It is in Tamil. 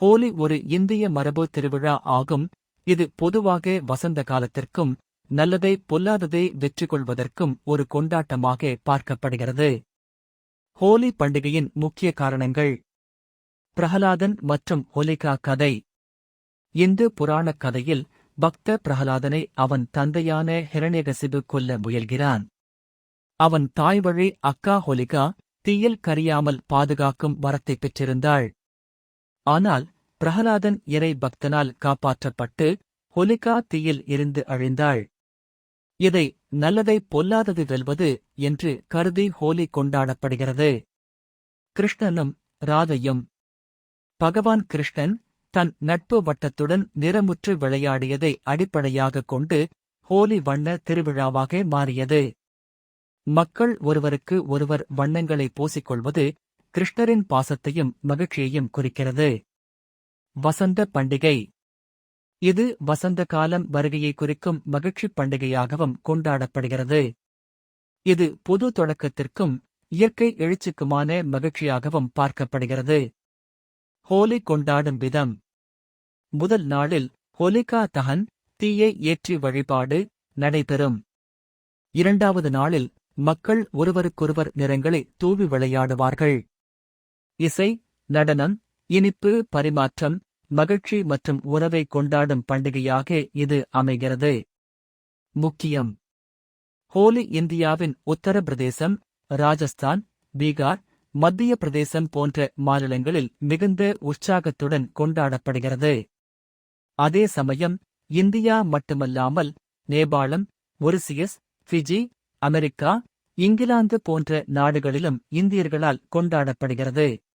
ஹோலி ஒரு இந்திய மரபு திருவிழா ஆகும். இது பொதுவாக வசந்த காலத்திற்கும் நல்லதை பொல்லாததை வெற்றி கொள்வதற்கும் ஒரு கொண்டாட்டமாக பார்க்கப்படுகிறது. ஹோலி பண்டிகையின் முக்கிய காரணங்கள். பிரகலாதன் மற்றும் ஹோலிகா கதை. இந்து புராணக் கதையில் பக்த பிரகலாதனை அவன் தந்தையான ஹிரண்யகசிபு கொல்ல முயல்கிறான். அவன் தாய்வழி அக்கா ஹோலிகா தீயில் கரியாமல் பாதுகாக்கும் வரத்தை பெற்றிருந்தாள். ஆனால் பிரகலாதன் இறை பக்தனால் காப்பாற்றப்பட்டு ஹொலிகா தீயில் இருந்து அழிந்தாள். இதை நல்லதை பொல்லாதது வெல்வது என்று கருதி ஹோலி கொண்டாடப்படுகிறது. கிருஷ்ணனும் ராதையும் பகவான் கிருஷ்ணன் தன் நட்பு வட்டத்துடன் நிறமுற்று விளையாடியதை அடிப்படையாகக் கொண்டு ஹோலி வண்ண திருவிழாவாக மாறியது. மக்கள் ஒருவருக்கு ஒருவர் வண்ணங்களை பூசிக்கொள்வது கிருஷ்ணரின் பாசத்தையும் மகிழ்ச்சியையும் குறிக்கிறது. வசந்த பண்டிகை. இது வசந்த காலம் வருகையை குறிக்கும் மகிழ்ச்சிப் பண்டிகையாகவும் கொண்டாடப்படுகிறது. இது புது தொடக்கத்திற்கும் இயற்கை எழுச்சிக்குமான மகிழ்ச்சியாகவும் பார்க்கப்படுகிறது. ஹோலி கொண்டாடும் விதம். முதல் நாளில் ஹோலிகா தகன் தீயை ஏற்றி வழிபாடு நடைபெறும். இரண்டாவது நாளில் மக்கள் ஒருவருக்கொருவர் நிறங்களை தூவி விளையாடுவார்கள். இசை நடனம் இனிப்பு பரிமாற்றம் மகிழ்ச்சி மற்றும் உறவை கொண்டாடும் பண்டிகையாக இது அமைகிறது. முக்கியம். ஹோலி இந்தியாவின் உத்தரப்பிரதேசம் ராஜஸ்தான் பீகார் மத்திய பிரதேசம் போன்ற மாநிலங்களில் மிகுந்த உற்சாகத்துடன் கொண்டாடப்படுகிறது. அதே சமயம் இந்தியா மட்டுமல்லாமல் நேபாளம் ஒரிசியஸ் ஃபிஜி அமெரிக்கா இங்கிலாந்து போன்ற நாடுகளிலும் இந்தியர்களால் கொண்டாடப்படுகிறது.